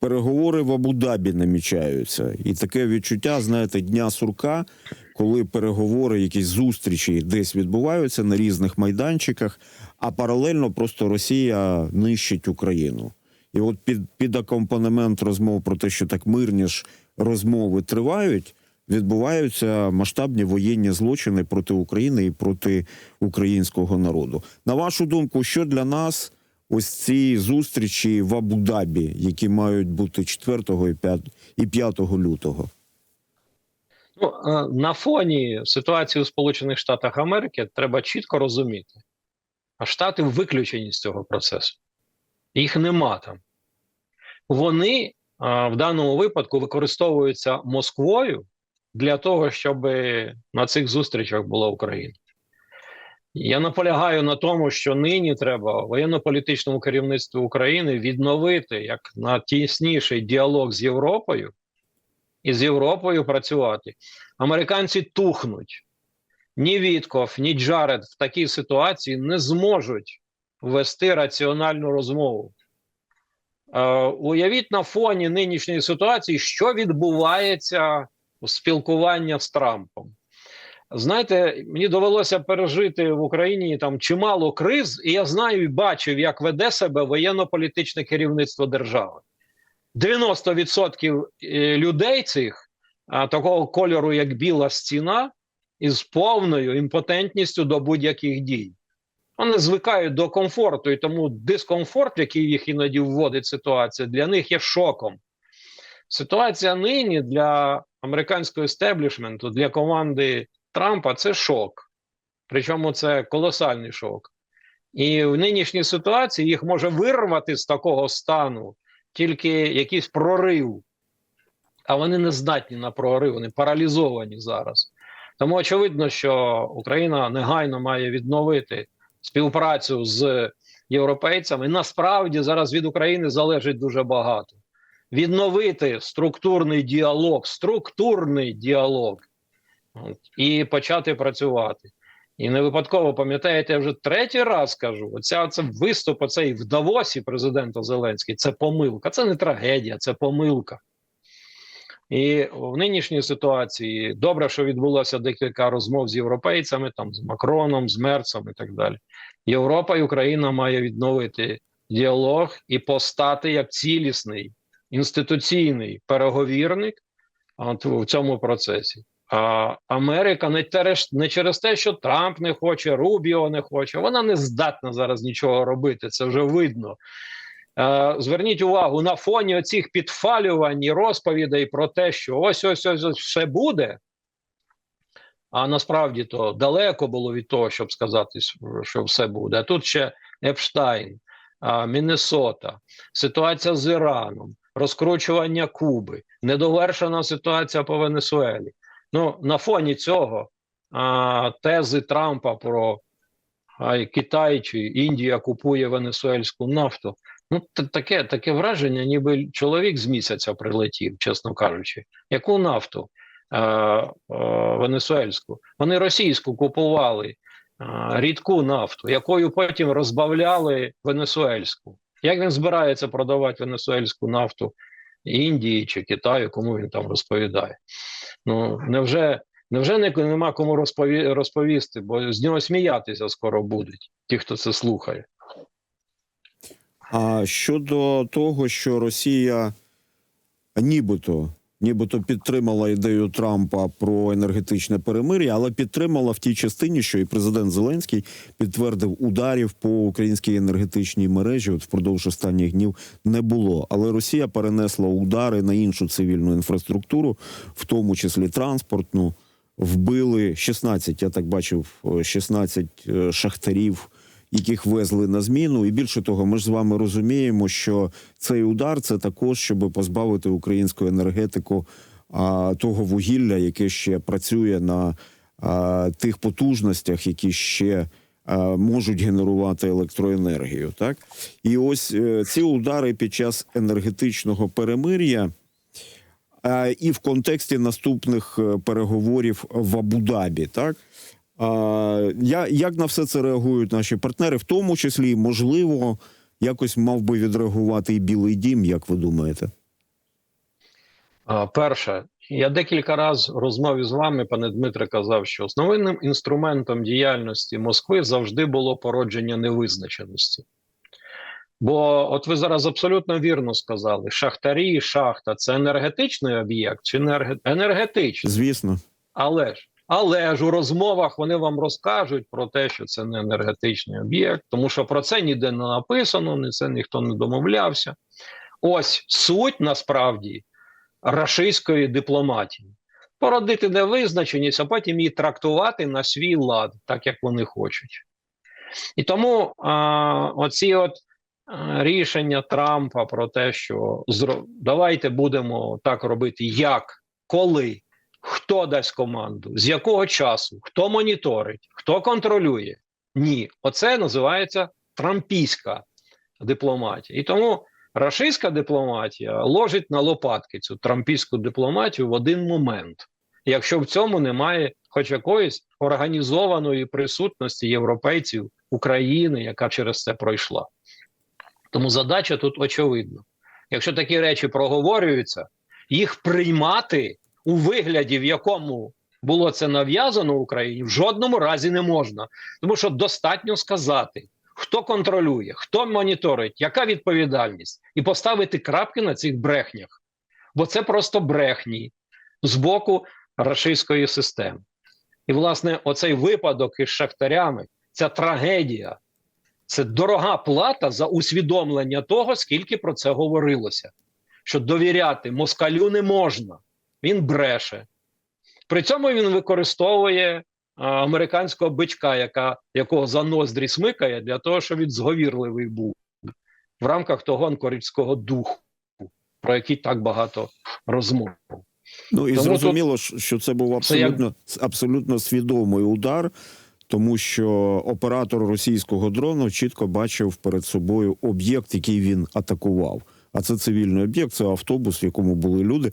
переговори в Абу-Дабі намічаються. І таке відчуття, знаєте, дня сурка, коли переговори, якісь зустрічі десь відбуваються на різних майданчиках, а паралельно просто Росія нищить Україну. І от під, під акомпанемент розмов про те, що так мирні ж розмови тривають, відбуваються масштабні воєнні злочини проти України і проти українського народу. На вашу думку, що для нас ось ці зустрічі в Абу-Дабі, які мають бути 4 і 5, і 5 лютого? Ну, е, на фоні ситуації у Сполучених Штатах Америки треба чітко розуміти, а Штати виключені з цього процесу. Їх нема там. Вони в даному випадку використовуються Москвою для того, щоб на цих зустрічах була Україна. Я наполягаю на тому, що нині треба воєнно-політичному керівництву України відновити як на тісніший діалог з Європою і з Європою працювати. Американці тухнуть. Ні Вітков, ні Джаред в такій ситуації не зможуть вести раціональну розмову. Е, уявіть на фоні нинішньої ситуації, що відбувається у спілкування з Трампом. Знаєте, мені довелося пережити в Україні там чимало криз, і я знаю і бачив, як веде себе воєнно-політичне керівництво держави. 90% е, людей цих такого кольору, як біла стіна, із повною імпотентністю до будь-яких дій. Вони звикають до комфорту, і тому дискомфорт, який їх іноді вводить ситуація, для них є шоком. Ситуація нині для американського естеблішменту, для команди Трампа це шок. Причому це колосальний шок. І в нинішній ситуації їх може вирвати з такого стану тільки якийсь прорив. А вони не здатні на прорив, вони паралізовані зараз. Тому очевидно, що Україна негайно має відновити співпрацю з європейцями. Насправді зараз від України залежить дуже багато. Відновити структурний діалог, структурний діалог і почати працювати. І не випадково пам'ятаєте, я вже третій раз кажу: оця оце виступ оцей в Давосі президента Зеленський це помилка. Це не трагедія, це помилка. І в нинішній ситуації добре, що відбулося декілька розмов з європейцями, там з Макроном, з Мерцем і так далі. Європа і Україна має відновити діалог і постати як цілісний інституційний переговірник от, в цьому процесі. А Америка не, тереш, не через те, що Трамп не хоче, Рубіо не хоче, вона не здатна зараз нічого робити. Це вже видно. Е, Зверніть увагу на фоні оцих підфалювань і розповідей про те, що ось ось ось, ось все буде. А насправді то далеко було від того, щоб сказати, що все буде. А тут ще Епштайн, а, Міннесота, ситуація з Іраном, розкручування Куби, недовершена ситуація по Венесуелі. Ну, на фоні цього а, тези Трампа про а, Китай чи Індія купує венесуельську нафту. Ну, таке, таке враження, ніби чоловік з місяця прилетів, чесно кажучи. Яку нафту е, е, венесуельську? Вони російську купували е, рідку нафту, якою потім розбавляли венесуельську. Як він збирається продавати венесуельську нафту Індії чи Китаю, кому він там розповідає? Ну невже, невже не, нема кому розпові, розповісти, бо з нього сміятися скоро будуть, ті, хто це слухає. А щодо того, що Росія нібито, нібито підтримала ідею Трампа про енергетичне перемир'я, але підтримала в тій частині, що і президент Зеленський підтвердив ударів по українській енергетичній мережі. От впродовж останніх днів не було. Але Росія перенесла удари на іншу цивільну інфраструктуру, в тому числі транспортну. Вбили 16, я так бачив, 16 е, шахтарів яких везли на зміну. І більше того, ми ж з вами розуміємо, що цей удар це також, щоб позбавити українську енергетику а, того вугілля, яке ще працює на а, тих потужностях, які ще можуть генерувати електроенергію. Так і ось е, ці удари під час енергетичного перемир'я. І в контексті наступних е, переговорів в Абу-Дабі, так я, як на все це реагують наші партнери, в тому числі, можливо, якось мав би відреагувати і Білий Дім, як ви думаєте? Перше, я декілька разів в розмові з вами, пане Дмитре, казав, що основним інструментом діяльності Москви завжди було породження невизначеності. Бо, от ви зараз абсолютно вірно сказали: шахтарі, і шахта це енергетичний об'єкт чи не енергетичний? Звісно. Але ж, але ж у розмовах вони вам розкажуть про те, що це не енергетичний об'єкт, тому що про це ніде не написано, ні це ніхто не домовлявся. Ось суть насправді рашистської дипломатії. Породити невизначеність, а потім її трактувати на свій лад, так як вони хочуть. І тому а, оці от рішення Трампа про те, що давайте будемо так робити, як, коли, хто дасть команду, з якого часу, хто моніторить, хто контролює. Ні, оце називається трампійська дипломатія. І тому рашистська дипломатія ложить на лопатки цю трампійську дипломатію в один момент, якщо в цьому немає хоч якоїсь організованої присутності європейців України, яка через це пройшла. Тому задача тут очевидна. Якщо такі речі проговорюються, їх приймати у вигляді, в якому було це нав'язано Україні, в жодному разі не можна. Тому що достатньо сказати, хто контролює, хто моніторить, яка відповідальність, і поставити крапки на цих брехнях. Бо це просто брехні з боку рашистської системи. І, власне, оцей випадок із шахтарями, ця трагедія, це дорога плата за усвідомлення того, скільки про це говорилося. Що довіряти москалю не можна, він бреше. При цьому він використовує а, американського бичка, яка, якого за ноздрі смикає, для того, щоб він зговірливий був в рамках того анкорівського духу, про який так багато розмов. Ну і Тому зрозуміло, ж, що це був Це як- абсолютно, абсолютно свідомий удар, тому що оператор російського дрону чітко бачив перед собою об'єкт, який він атакував. А це цивільний об'єкт, це автобус, в якому були люди.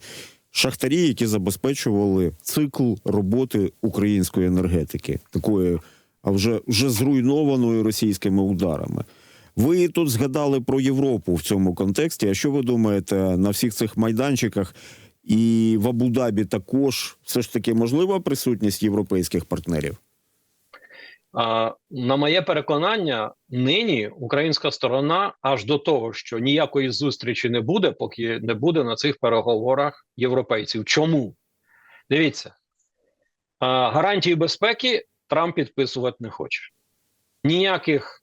Шахтарі, які забезпечували цикл роботи української енергетики, такої а вже, вже зруйнованої російськими ударами. Ви тут згадали про Європу в цьому контексті. А що ви думаєте на всіх цих майданчиках і в Абу-Дабі також все ж таки можлива присутність європейських партнерів? На моє переконання, нині українська сторона аж до того, що ніякої зустрічі не буде, поки не буде на цих переговорах європейців. Чому? Дивіться, гарантії безпеки Трамп підписувати не хоче. Ніяких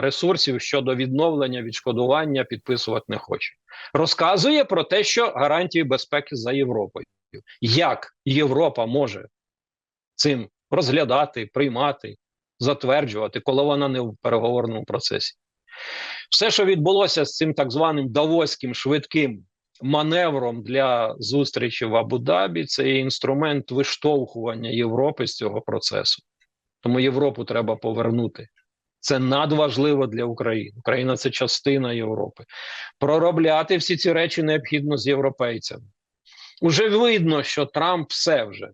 ресурсів щодо відновлення, відшкодування підписувати не хоче. Розказує про те, що гарантії безпеки за Європою. Як Європа може цим розглядати, приймати, затверджувати, коли вона не в переговорному процесі. Все, що відбулося з цим так званим давоським швидким маневром для зустрічі в Абу-Дабі, це є інструмент виштовхування Європи з цього процесу. Тому Європу треба повернути. Це надважливо для України. Україна це частина Європи. Проробляти всі ці речі необхідно з європейцями. Уже видно, що Трамп все вже,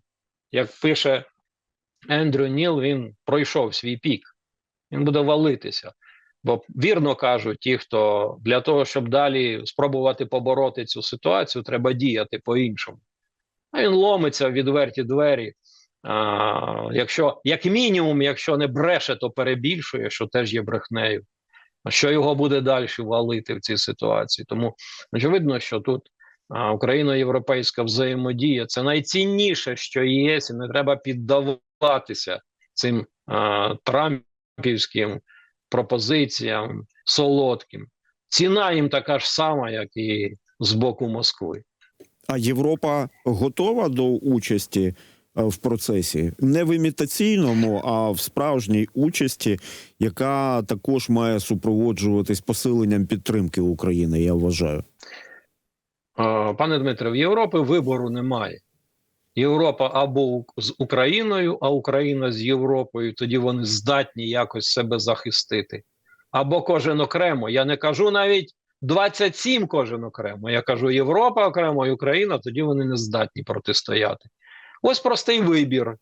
як пише Ендрю Ніл, він пройшов свій пік. Він буде валитися. Бо вірно кажуть ті, хто для того, щоб далі спробувати побороти цю ситуацію, треба діяти по-іншому. А він ломиться в відверті двері. А, якщо, як мінімум, якщо не бреше, то перебільшує, що теж є брехнею. Що його буде далі валити в цій ситуації? Тому очевидно, що тут Україно-європейська взаємодія це найцінніше, що є, і не треба піддаватися цим а, трампівським пропозиціям солодким. Ціна їм така ж сама, як і з боку Москви. А Європа готова до участі е, в процесі не в імітаційному, а в справжній участі, яка також має супроводжуватись посиленням підтримки України. Я вважаю. Пане Дмитре, в Європи вибору немає. Європа або з Україною, а Україна з Європою, тоді вони здатні якось себе захистити. Або кожен окремо. Я не кажу навіть 27 кожен окремо. Я кажу Європа окремо і Україна, тоді вони не здатні протистояти. Ось простий вибір.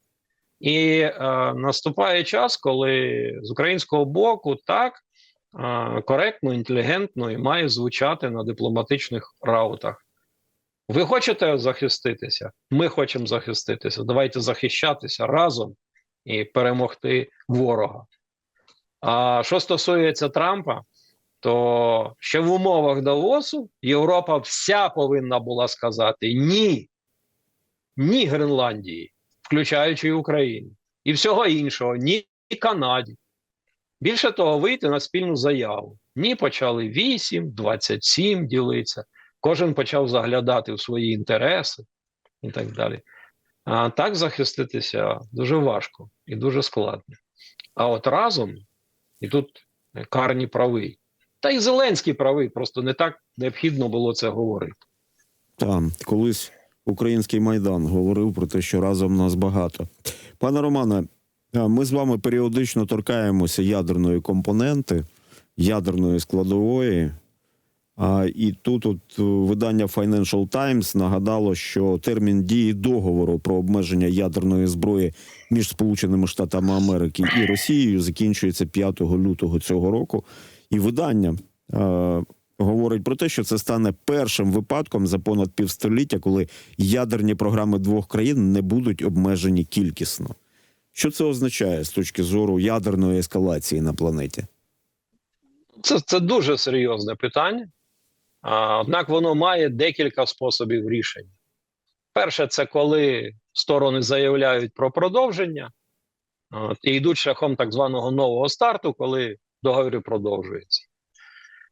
І е, наступає час, коли з українського боку так е, коректно, інтелігентно і має звучати на дипломатичних раутах. Ви хочете захиститися? Ми хочемо захиститися. Давайте захищатися разом і перемогти ворога. А що стосується Трампа, то ще в умовах Давосу Європа вся повинна була сказати ні, ні Гренландії, включаючи Україну, і всього іншого, ні Канаді. Більше того, вийти на спільну заяву. Ні, почали 8, 27 ділитися. Кожен почав заглядати в свої інтереси і так далі. А так захиститися дуже важко і дуже складно. А от разом, і тут Карні правий, та й Зеленський правий, просто не так необхідно було це говорити. Там колись український майдан говорив про те, що разом нас багато. Пане Романе, ми з вами періодично торкаємося ядерної компоненти, ядерної складової. А, і тут от е, видання Financial Times нагадало, що термін дії договору про обмеження ядерної зброї між Сполученими Штатами Америки і Росією закінчується 5 лютого цього року. І видання е, говорить про те, що це стане першим випадком за понад півстоліття, коли ядерні програми двох країн не будуть обмежені кількісно. Що це означає з точки зору ядерної ескалації на планеті? Це, це дуже серйозне питання. Однак воно має декілька способів рішення. Перше, це коли сторони заявляють про продовження і йдуть шляхом так званого нового старту, коли договір продовжується.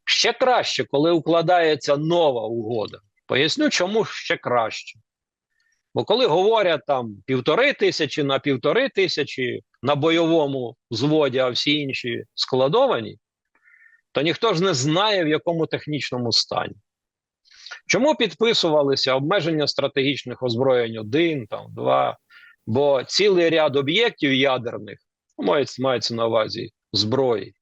Ще краще, коли укладається нова угода. Поясню, чому ще краще. Бо коли говорять там півтори тисячі на півтори тисячі на бойовому зводі, а всі інші складовані, то ніхто ж не знає, в якому технічному стані. Чому підписувалися обмеження стратегічних озброєнь один, там, два, бо цілий ряд об'єктів ядерних, ну, мається, на увазі зброї,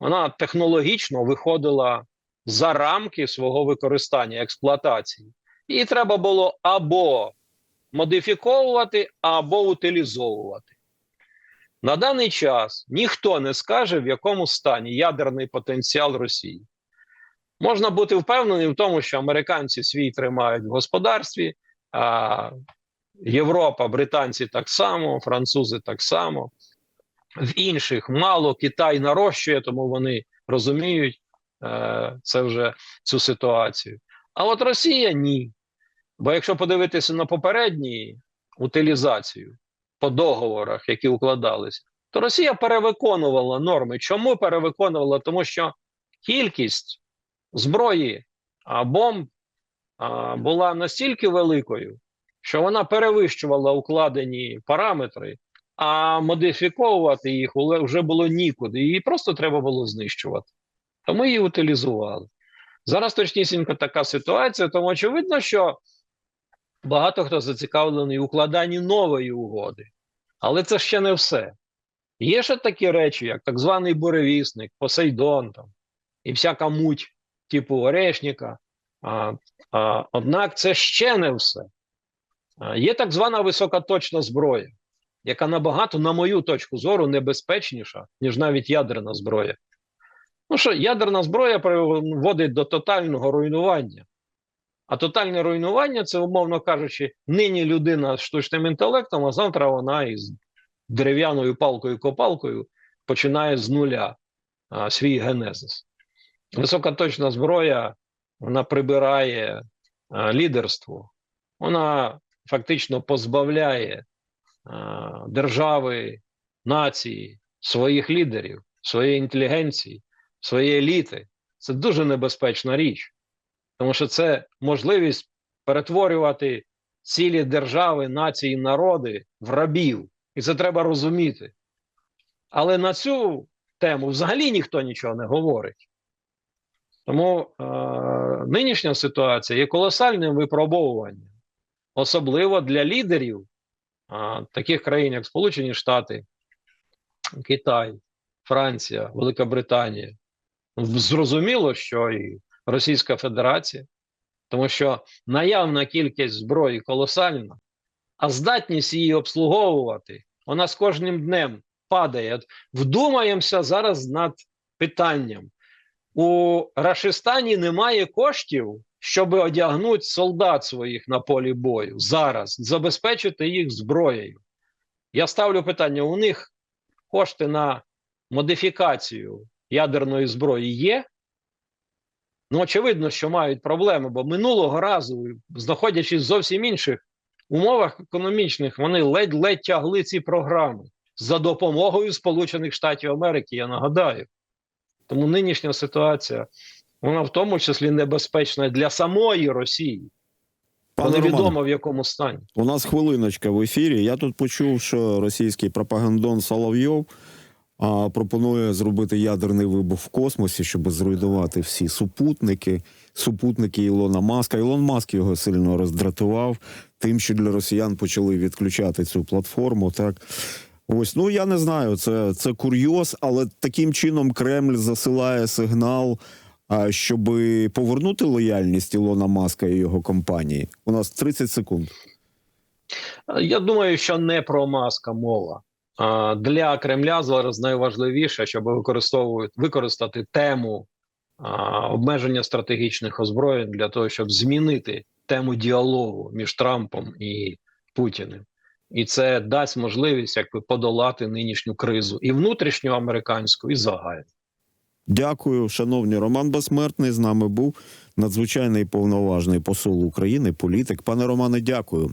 вона технологічно виходила за рамки свого використання, експлуатації. Її треба було або модифіковувати, або утилізовувати. На даний час ніхто не скаже, в якому стані ядерний потенціал Росії. Можна бути впевнений в тому, що американці свій тримають в господарстві, а Європа, британці так само, французи так само. В інших мало Китай нарощує, тому вони розуміють е, це вже цю ситуацію. А от Росія ні. Бо якщо подивитися на попередні утилізацію по договорах, які укладалися, то Росія перевиконувала норми. Чому перевиконувала? Тому що кількість зброї а бомб а, була настільки великою, що вона перевищувала укладені параметри, а модифіковувати їх вже було нікуди. Її просто треба було знищувати. Тому її утилізували. Зараз точнісінько така ситуація, тому очевидно, що багато хто зацікавлений у укладанні нової угоди. Але це ще не все. Є ще такі речі, як так званий буревісник, Посейдон там, і всяка муть типу Орешника. А, а, однак це ще не все. А, є так звана високоточна зброя, яка набагато, на мою точку зору, небезпечніша, ніж навіть ядерна зброя. Ну що ядерна зброя приводить до тотального руйнування. А тотальне руйнування це, умовно кажучи, нині людина з штучним інтелектом, а завтра вона із дерев'яною палкою-копалкою починає з нуля а, свій генезис. Високоточна зброя вона прибирає а, лідерство, вона фактично позбавляє а, держави, нації, своїх лідерів, своєї інтелігенції, своєї еліти. Це дуже небезпечна річ, тому що це можливість перетворювати цілі держави, нації, народи в рабів. І це треба розуміти. Але на цю тему взагалі ніхто нічого не говорить. Тому е, нинішня ситуація є колосальним випробовуванням, особливо для лідерів е, таких країн, як Сполучені Штати, Китай, Франція, Велика Британія. Зрозуміло, що і Російська Федерація, тому що наявна кількість зброї колосальна, а здатність її обслуговувати, вона з кожним днем падає. Вдумаємося зараз над питанням. У Рашистані немає коштів щоб одягнути солдат своїх на полі бою зараз, забезпечити їх зброєю. Я ставлю питання: у них кошти на модифікацію ядерної зброї є? Ну, очевидно, що мають проблеми, бо минулого разу, знаходячись в зовсім інших умовах економічних, вони ледь-ледь тягли ці програми за допомогою Сполучених Штатів Америки, я нагадаю. Тому нинішня ситуація, вона в тому числі небезпечна для самої Росії. Пане невідомо Романе, в якому стані. у нас хвилиночка в ефірі. Я тут почув, що російський пропагандон Соловйов а, пропонує зробити ядерний вибух в космосі, щоб зруйнувати всі супутники, супутники Ілона Маска. Ілон Маск його сильно роздратував тим, що для росіян почали відключати цю платформу. Так ось ну я не знаю, це, це курйоз, але таким чином Кремль засилає сигнал. А щоб повернути лояльність Ілона Маска і його компанії, у нас 30 секунд. Я думаю, що не про маска мова. Для Кремля зараз найважливіше, щоб використовувати використати тему обмеження стратегічних озброєнь для того, щоб змінити тему діалогу між Трампом і Путіним. І це дасть можливість якби подолати нинішню кризу і внутрішню американську, і загальну. Дякую, шановні. Роман Безсмертний з нами був надзвичайний повноважний посол України, політик. Пане Романе, дякую.